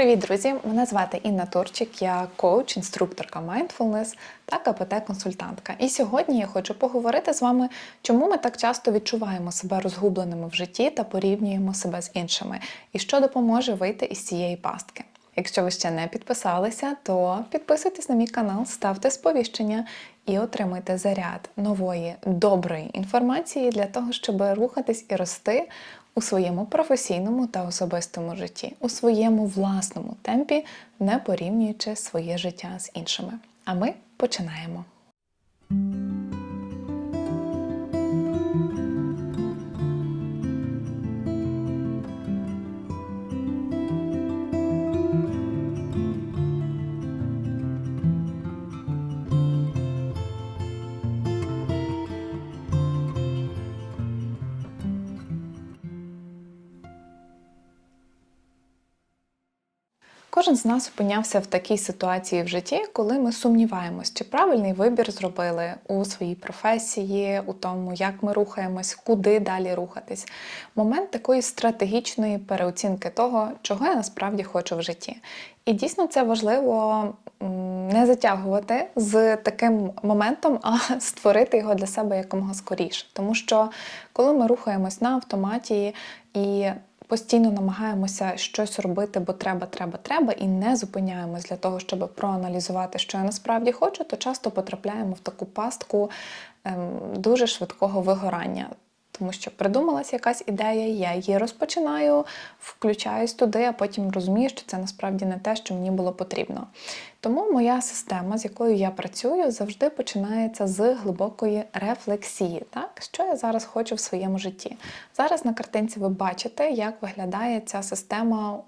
Привіт, друзі! Мене звати Інна Турчик, я коуч, інструкторка mindfulness та КПТ-консультантка. І сьогодні я хочу поговорити з вами, чому ми так часто відчуваємо себе розгубленими в житті та порівнюємо себе з іншими, і що допоможе вийти із цієї пастки. Якщо ви ще не підписалися, то підписуйтесь на мій канал, ставте сповіщення і отримуйте заряд нової доброї інформації для того, щоб рухатись і рости у своєму професійному та особистому житті, у своєму власному темпі, не порівнюючи своє життя з іншими. А ми починаємо. Кожен з нас опинявся в такій ситуації в житті, коли ми сумніваємось, чи правильний вибір зробили у своїй професії, у тому, як ми рухаємось, куди далі рухатись. Момент такої стратегічної переоцінки того, чого я насправді хочу в житті. І дійсно це важливо не затягувати з таким моментом, а створити його для себе якомога скоріше. Тому що коли ми рухаємось на автоматі і постійно намагаємося щось робити, бо треба, треба, треба, і не зупиняємось для того, щоб проаналізувати, що я насправді хочу, то часто потрапляємо в таку пастку ем, дуже швидкого вигорання. Тому що придумалась якась ідея, я її розпочинаю, включаюсь туди, а потім розумію, що це насправді не те, що мені було потрібно. Тому моя система, з якою я працюю, завжди починається з глибокої рефлексії. Так? Що я зараз хочу в своєму житті? Зараз на картинці ви бачите, як виглядає ця система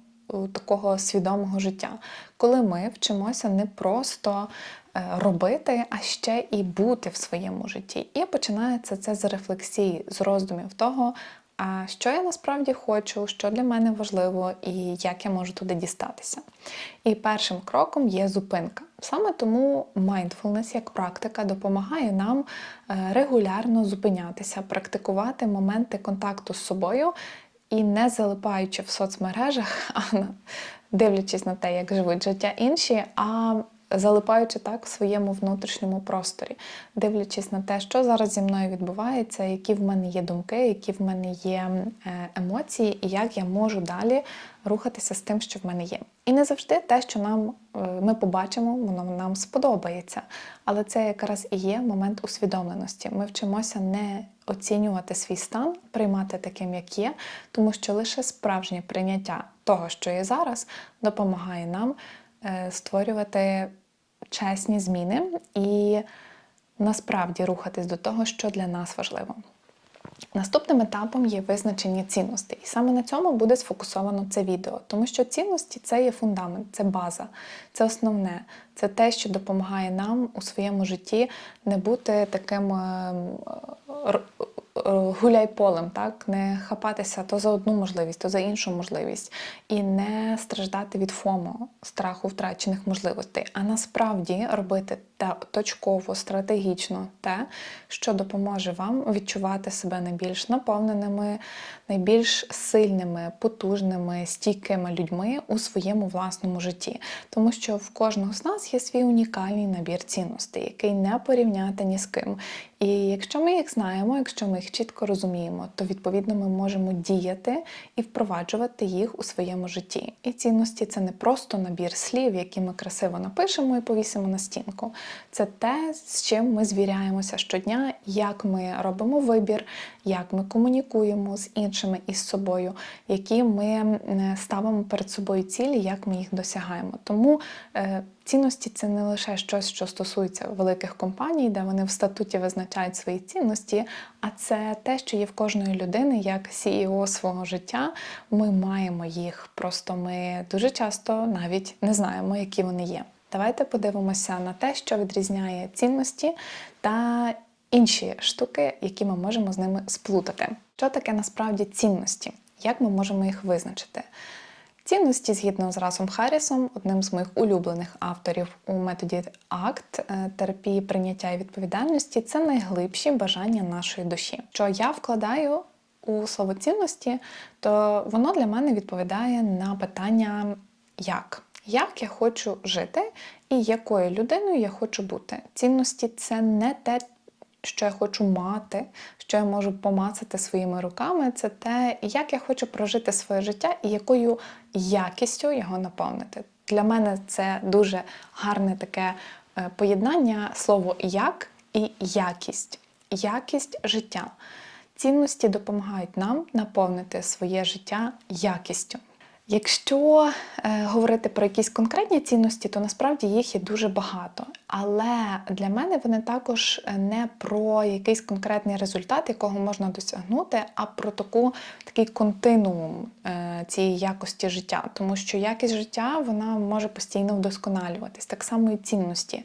такого свідомого життя, коли ми вчимося не просто Е, робити, а ще і бути в своєму житті. І починається це з рефлексії, з роздумів того, а що я насправді хочу, що для мене важливо і як я можу туди дістатися. І першим кроком є зупинка. Саме тому mindfulness як практика допомагає нам е, регулярно зупинятися, практикувати моменти контакту з собою і не залипаючи в соцмережах, а дивлячись на те, як живуть життя інші, а залипаючи так в своєму внутрішньому просторі, дивлячись на те, що зараз зі мною відбувається, які в мене є думки, які в мене є е, емоції, і як я можу далі рухатися з тим, що в мене є. І не завжди те, що нам е, ми побачимо, воно нам сподобається. Але це якраз і є момент усвідомленості. Ми вчимося не оцінювати свій стан, приймати таким, як є, тому що лише справжнє прийняття того, що є зараз, допомагає нам е, створювати чесні зміни і насправді рухатись до того, що для нас важливо. Наступним етапом є визначення цінностей. І саме на цьому буде сфокусовано це відео, тому що цінності це є фундамент, це база, це основне, це те, що допомагає нам у своєму житті не бути таким ем, гуляй полем, так не хапатися то за одну можливість, то за іншу можливість, і не страждати від ФОМО, страху втрачених можливостей, а насправді робити те точково, стратегічно те, що допоможе вам відчувати себе найбільш наповненими, найбільш сильними, потужними, стійкими людьми у своєму власному житті. Тому що в кожного з нас є свій унікальний набір цінностей, який не порівняти ні з ким. І якщо ми їх знаємо, якщо ми їх чітко розуміємо, то відповідно ми можемо діяти і впроваджувати їх у своєму житті. І цінності це не просто набір слів, які ми красиво напишемо і повісимо на стінку. Це те, з чим ми звіряємося щодня, як ми робимо вибір, як ми комунікуємо з іншими і з собою, які ми ставимо перед собою цілі, як ми їх досягаємо. Тому е, Цінності це не лише щось, що стосується великих компаній, де вони в статуті визначають свої цінності, а це те, що є в кожної людини, як CEO свого життя. Ми маємо їх. Просто ми дуже часто навіть не знаємо, які вони є. Давайте подивимося на те, що відрізняє цінності та інші штуки, які ми можемо з ними сплутати. Що таке насправді цінності? Як ми можемо їх визначити? Цінності, згідно з Расом Харрісом, одним з моїх улюблених авторів у методі акт е, терапії прийняття і відповідальності, це найглибші бажання нашої душі. Що я вкладаю у слово цінності, то воно для мене відповідає на питання як. Як я хочу жити і якою людиною я хочу бути. Цінності це не те, що я хочу мати, що я можу помацати своїми руками. Це те, як я хочу прожити своє життя і якою якістю його наповнити. Для мене це дуже гарне таке е, поєднання слово як і якість. Якість життя. Цінності допомагають нам наповнити своє життя якістю. Якщо е, говорити про якісь конкретні цінності, то насправді їх є дуже багато. Але для мене вони також не про якийсь конкретний результат, якого можна досягнути, а про таку, такий континуум е, цієї якості життя. Тому що якість життя вона може постійно вдосконалюватись. Так само і цінності.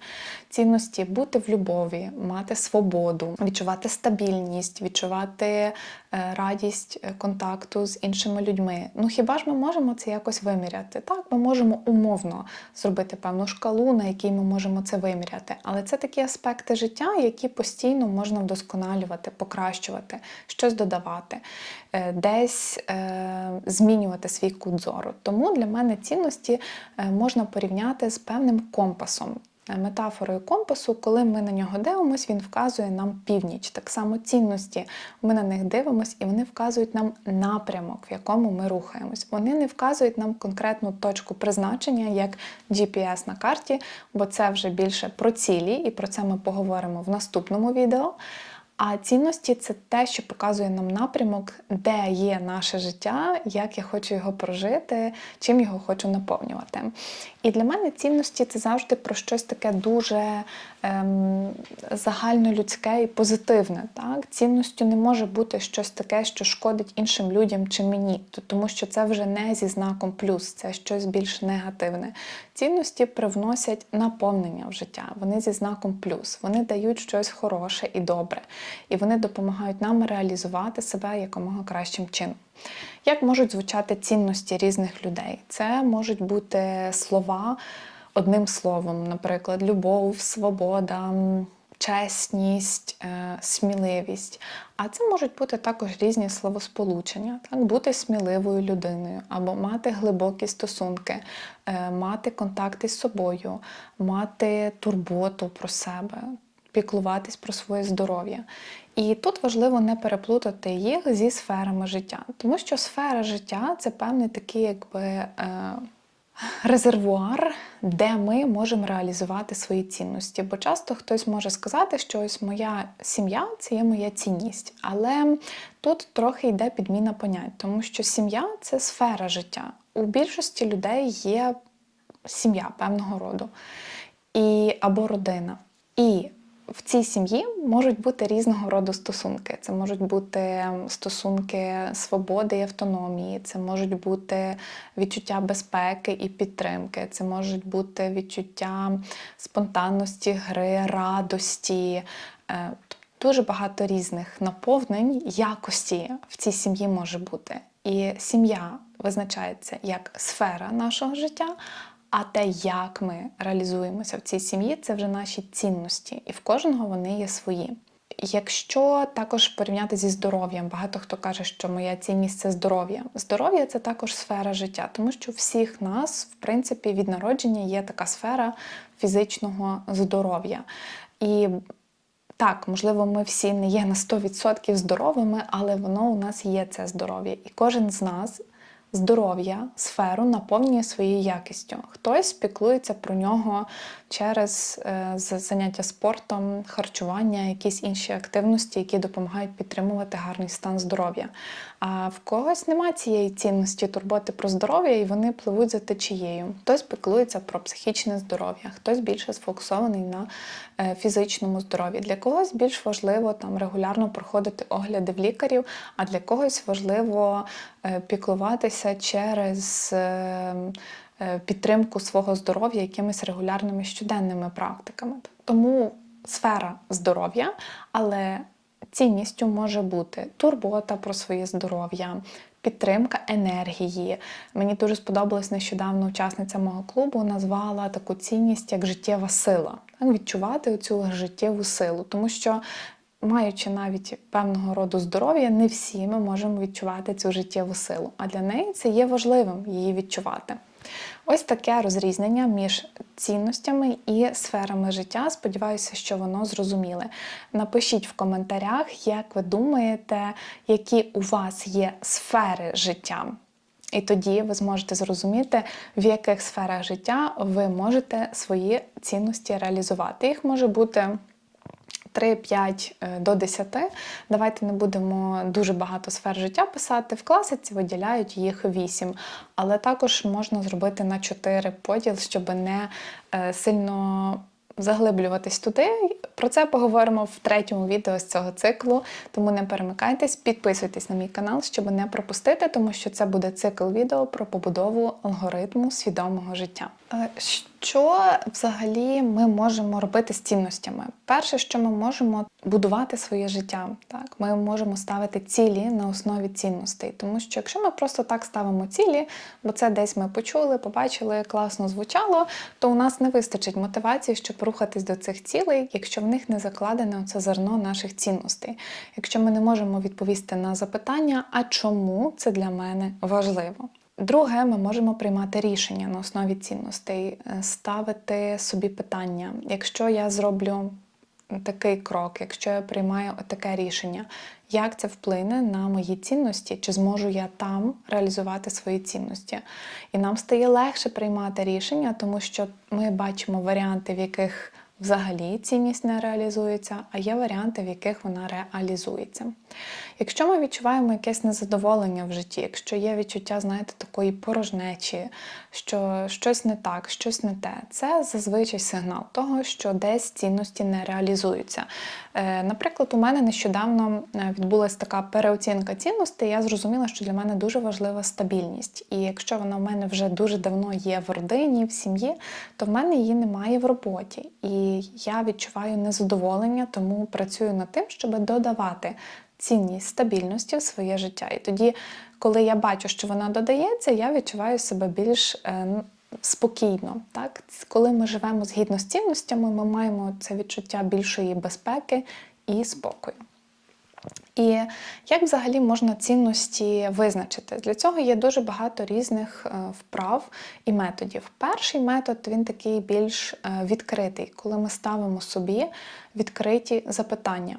Цінності бути в любові, мати свободу, відчувати стабільність, відчувати е, радість е, контакту з іншими людьми. Ну хіба ж ми можемо це якось виміряти? Так, ми можемо умовно зробити певну шкалу, на якій ми можемо це виміряти. Але це такі аспекти життя, які постійно можна вдосконалювати, покращувати, щось додавати, е, десь е, змінювати свій кут зору. Тому для мене цінності е, можна порівняти з певним компасом. Е, Метафорою компасу, коли ми на нього дивимося, він вказує нам північ. Так само цінності. Ми на них дивимося і вони вказують нам напрямок, в якому ми рухаємось. Вони не вказують нам конкретну точку призначення, як GPS на карті, бо це вже більше про цілі, і про це ми поговоримо в наступному відео. А цінності це те, що показує нам напрямок, де є наше життя, як я хочу його прожити, чим його хочу наповнювати. І для мене цінності це завжди про щось таке дуже ем, загальнолюдське і позитивне. Так? Цінністю не може бути щось таке, що шкодить іншим людям чи мені, тому що це вже не зі знаком плюс, це щось більш негативне. Цінності привносять наповнення в життя, вони зі знаком плюс, вони дають щось хороше і добре, і вони допомагають нам реалізувати себе якомога кращим чином. Як можуть звучати цінності різних людей? Це можуть бути слова одним словом, наприклад, любов, свобода, чесність, е, сміливість. А це можуть бути також різні словосполучення, так бути сміливою людиною, або мати глибокі стосунки, е, мати контакти з собою, мати турботу про себе, піклуватись про своє здоров'я. І тут важливо не переплутати їх зі сферами життя, тому що сфера життя це певний такий, якби. Резервуар, де ми можемо реалізувати свої цінності. Бо часто хтось може сказати, що ось моя сім'я це є моя цінність. Але тут трохи йде підміна понять, тому що сім'я це сфера життя. У більшості людей є сім'я певного роду і, або родина. І в цій сім'ї можуть бути різного роду стосунки. Це можуть бути стосунки свободи і автономії, це можуть бути відчуття безпеки і підтримки, це можуть бути відчуття спонтанності, гри, радості. Е, дуже багато різних наповнень якості в цій сім'ї може бути. І сім'я визначається як сфера нашого життя. А те, як ми реалізуємося в цій сім'ї, це вже наші цінності, і в кожного вони є свої. Якщо також порівняти зі здоров'ям, багато хто каже, що моя цінність це здоров'я. Здоров'я це також сфера життя, тому що всіх нас, в принципі, від народження є така сфера фізичного здоров'я. І так, можливо, ми всі не є на 100% здоровими, але воно у нас є це здоров'я. І кожен з нас здоров'я, сферу наповнює своєю якістю. Хтось піклується про нього через е, заняття спортом, харчування, якісь інші активності, які допомагають підтримувати гарний стан здоров'я. А в когось немає цієї цінності турботи про здоров'я, і вони пливуть за течією. Хтось піклується про психічне здоров'я, хтось більше сфокусований на е, фізичному здоров'ї. Для когось більш важливо там регулярно проходити огляди в лікарів, а для когось важливо е, піклуватися через підтримку свого здоров'я якимись регулярними щоденними практиками. Тому сфера здоров'я, але цінністю може бути турбота про своє здоров'я. Підтримка енергії. Мені дуже сподобалась нещодавно учасниця мого клубу, назвала таку цінність як життєва сила. Відчувати цю життєву силу, тому що, маючи навіть певного роду здоров'я, не всі ми можемо відчувати цю життєву силу. А для неї це є важливим її відчувати. Ось таке розрізнення між цінностями і сферами життя. Сподіваюся, що воно зрозуміле. Напишіть в коментарях, як ви думаєте, які у вас є сфери життя. І тоді ви зможете зрозуміти, в яких сферах життя ви можете свої цінності реалізувати. Їх може бути 3-5 е, до 10. Давайте не будемо дуже багато сфер життя писати. В класиці виділяють їх 8, але також можна зробити на 4 поділ, щоб не е, сильно заглиблюватись туди. Про це поговоримо в третьому відео з цього циклу. Тому не перемикайтесь, підписуйтесь на мій канал, щоб не пропустити, тому що це буде цикл відео про побудову алгоритму свідомого життя. Що взагалі ми можемо робити з цінностями? Перше, що ми можемо будувати своє життя, так ми можемо ставити цілі на основі цінностей, тому що якщо ми просто так ставимо цілі, бо це десь ми почули, побачили, класно звучало, то у нас не вистачить мотивації, щоб рухатись до цих цілей, якщо в них не закладене це зерно наших цінностей. Якщо ми не можемо відповісти на запитання, а чому це для мене важливо? Друге, ми можемо приймати рішення на основі цінностей, е, ставити собі питання. Якщо я зроблю такий крок, якщо я приймаю таке рішення, як це вплине на мої цінності, чи зможу я там реалізувати свої цінності? І нам стає легше приймати рішення, тому що ми бачимо варіанти, в яких взагалі цінність не реалізується, а є варіанти, в яких вона реалізується. Якщо ми відчуваємо якесь незадоволення в житті, якщо є відчуття, знаєте, такої порожнечі, що щось не так, щось не те, це зазвичай сигнал того, що десь цінності не реалізуються. Е, Наприклад, у мене нещодавно е, відбулася така переоцінка цінностей, я зрозуміла, що для мене дуже важлива стабільність. І якщо вона в мене вже дуже давно є в родині, в сім'ї, то в мене її немає в роботі. І я відчуваю незадоволення, тому працюю над тим, щоб додавати цінність стабільності в своє життя. І тоді, коли я бачу, що вона додається, я відчуваю себе більш е, спокійно. Так? Коли ми живемо згідно з цінностями, ми маємо це відчуття більшої безпеки і спокою. І як взагалі можна цінності визначити? Для цього є дуже багато різних е, вправ і методів. Перший метод він такий більш е, відкритий, коли ми ставимо собі відкриті запитання,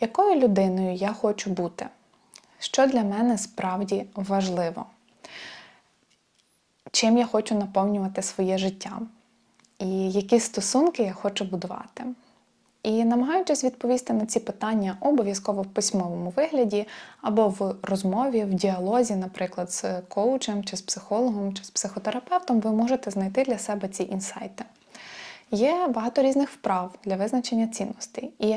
якою людиною я хочу бути? Що для мене справді важливо? Чим я хочу наповнювати своє життя? І які стосунки я хочу будувати? І намагаючись відповісти на ці питання обов'язково в письмовому вигляді, або в розмові, в діалозі, наприклад, з коучем, чи з психологом, чи з психотерапевтом, ви можете знайти для себе ці інсайти. Є багато різних вправ для визначення цінностей. І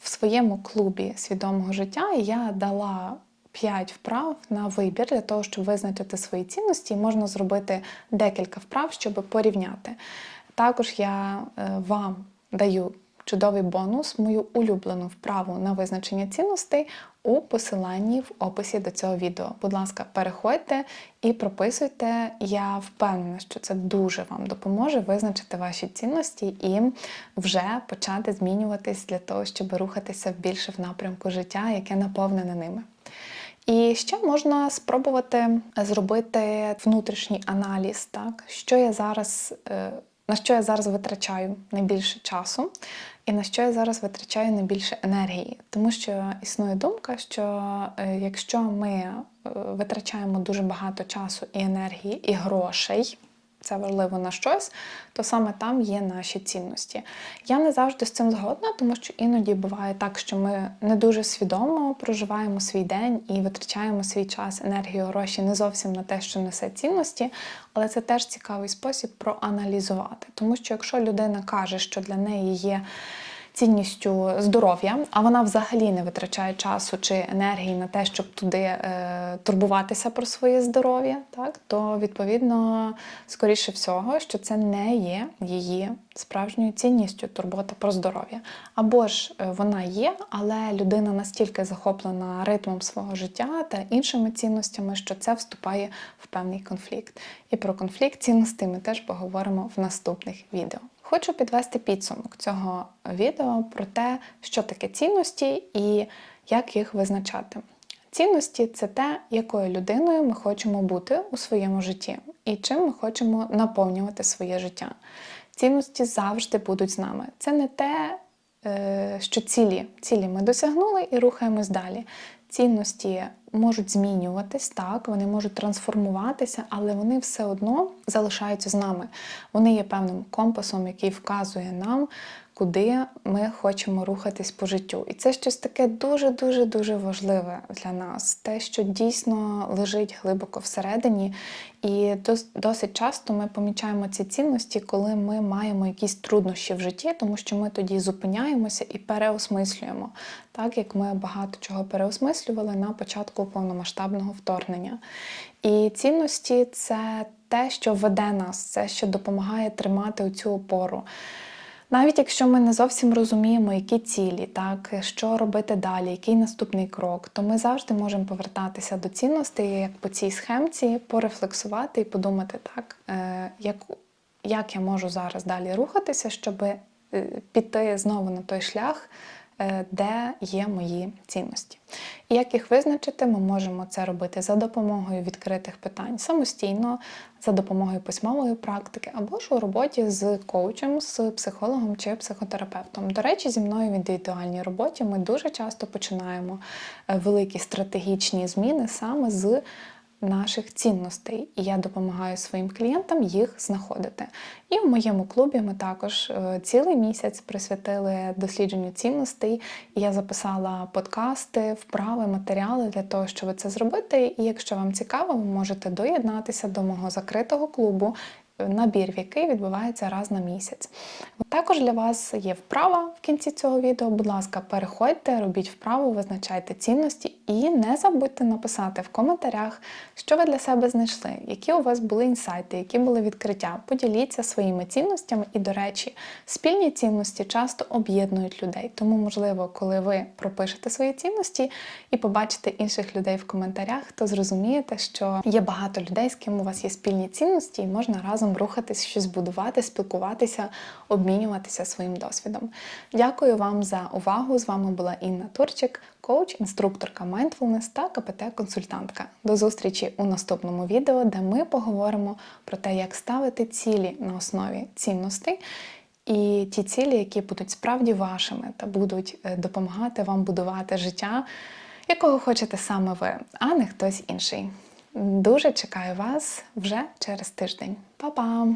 в своєму клубі свідомого життя я дала 5 вправ на вибір для того, щоб визначити свої цінності, можна зробити декілька вправ, щоб порівняти. Також я е, вам даю чудовий бонус, мою улюблену вправу на визначення цінностей у посиланні в описі до цього відео. Будь ласка, переходьте і прописуйте. Я впевнена, що це дуже вам допоможе визначити ваші цінності і вже почати змінюватись для того, щоб рухатися більше в напрямку життя, яке наповнене ними. І ще можна спробувати зробити внутрішній аналіз, так що я зараз, е, на що я зараз витрачаю найбільше часу, і на що я зараз витрачаю найбільше енергії. Тому що існує думка, що е, якщо ми е, витрачаємо дуже багато часу і енергії, і грошей, це важливо на щось, то саме там є наші цінності. Я не завжди з цим згодна, тому що іноді буває так, що ми не дуже свідомо проживаємо свій день і витрачаємо свій час, енергію, гроші не зовсім на те, що несе цінності, але це теж цікавий спосіб проаналізувати. Тому що якщо людина каже, що для неї є цінністю здоров'я, а вона взагалі не витрачає часу чи енергії на те, щоб туди е, турбуватися про своє здоров'я, так то відповідно, скоріше всього, що це не є її справжньою цінністю турбота про здоров'я. Або ж е, вона є, але людина настільки захоплена ритмом свого життя та іншими цінностями, що це вступає в певний конфлікт. І про конфлікт цінностей ми теж поговоримо в наступних відео. Хочу підвести підсумок цього відео про те, що таке цінності і як їх визначати. Цінності це те, якою людиною ми хочемо бути у своєму житті і чим ми хочемо наповнювати своє життя. Цінності завжди будуть з нами. Це не те, е, що цілі. Цілі ми досягнули і рухаємось далі. Цінності можуть змінюватись, так, вони можуть трансформуватися, але вони все одно залишаються з нами. Вони є певним компасом, який вказує нам, куди ми хочемо рухатись по життю. І це щось таке дуже-дуже дуже важливе для нас, те, що дійсно лежить глибоко всередині. І досить часто ми помічаємо ці цінності, коли ми маємо якісь труднощі в житті, тому що ми тоді зупиняємося і переосмислюємо, так як ми багато чого переосмислювали на початку повномасштабного вторгнення. І цінності це те, що веде нас, це що допомагає тримати цю опору. Навіть якщо ми не зовсім розуміємо, які цілі, так що робити далі, який наступний крок, то ми завжди можемо повертатися до цінностей, як по цій схемці, порефлексувати і подумати, так, е, як, як я можу зараз далі рухатися, щоб е, піти знову на той шлях, де є мої цінності. І як їх визначити, ми можемо це робити за допомогою відкритих питань самостійно, за допомогою письмової практики, або ж у роботі з коучем, з психологом чи психотерапевтом. До речі, зі мною в індивідуальній роботі ми дуже часто починаємо е, великі стратегічні зміни саме з наших цінностей, і я допомагаю своїм клієнтам їх знаходити. І в моєму клубі ми також е, цілий місяць присвятили дослідженню цінностей. І я записала подкасти, вправи, матеріали для того, щоб це зробити. І якщо вам цікаво, ви можете доєднатися до мого закритого клубу. Набір, в який відбувається раз на місяць. Також для вас є вправа в кінці цього відео. Будь ласка, переходьте, робіть вправу, визначайте цінності і не забудьте написати в коментарях, що ви для себе знайшли, які у вас були інсайти, які були відкриття. Поділіться своїми цінностями. І, до речі, спільні цінності часто об'єднують людей. Тому, можливо, коли ви пропишете свої цінності і побачите інших людей в коментарях, то зрозумієте, що є багато людей, з ким у вас є спільні цінності, і можна разом рухатись, щось будувати, спілкуватися, обмінюватися своїм досвідом. Дякую вам за увагу. З вами була Інна Турчик, коуч, інструкторка Mindfulness та КПТ-консультантка. До зустрічі у наступному відео, де ми поговоримо про те, як ставити цілі на основі цінностей. І ті цілі, які будуть справді вашими та будуть е, допомагати вам будувати життя, якого хочете саме ви, а не хтось інший. Дуже чекаю вас вже через тиждень. Па-па!